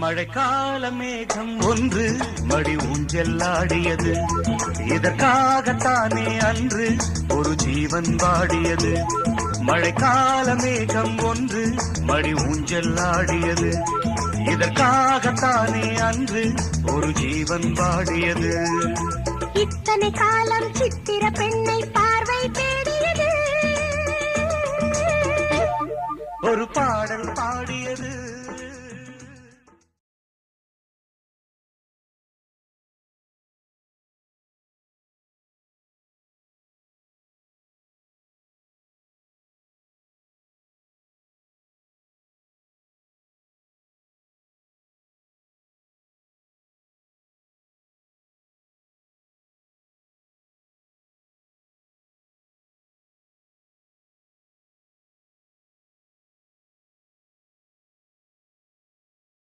மழைக்கால மேகம் ஒன்று மடி ஊஞ்செல்லாடியது இதற்காகத்தானே அன்று ஒரு ஜீவன் வாடியது. மழைக்கால மேகம் ஒன்று மடி ஊஞ்செல்லாடியது இதற்காகத்தானே அன்று ஒரு ஜீவன் வாடியது. இத்தனை காலம் சித்திர பெண்ணை பார்வை தேடியது. ஒரு பாடல் பாடியது.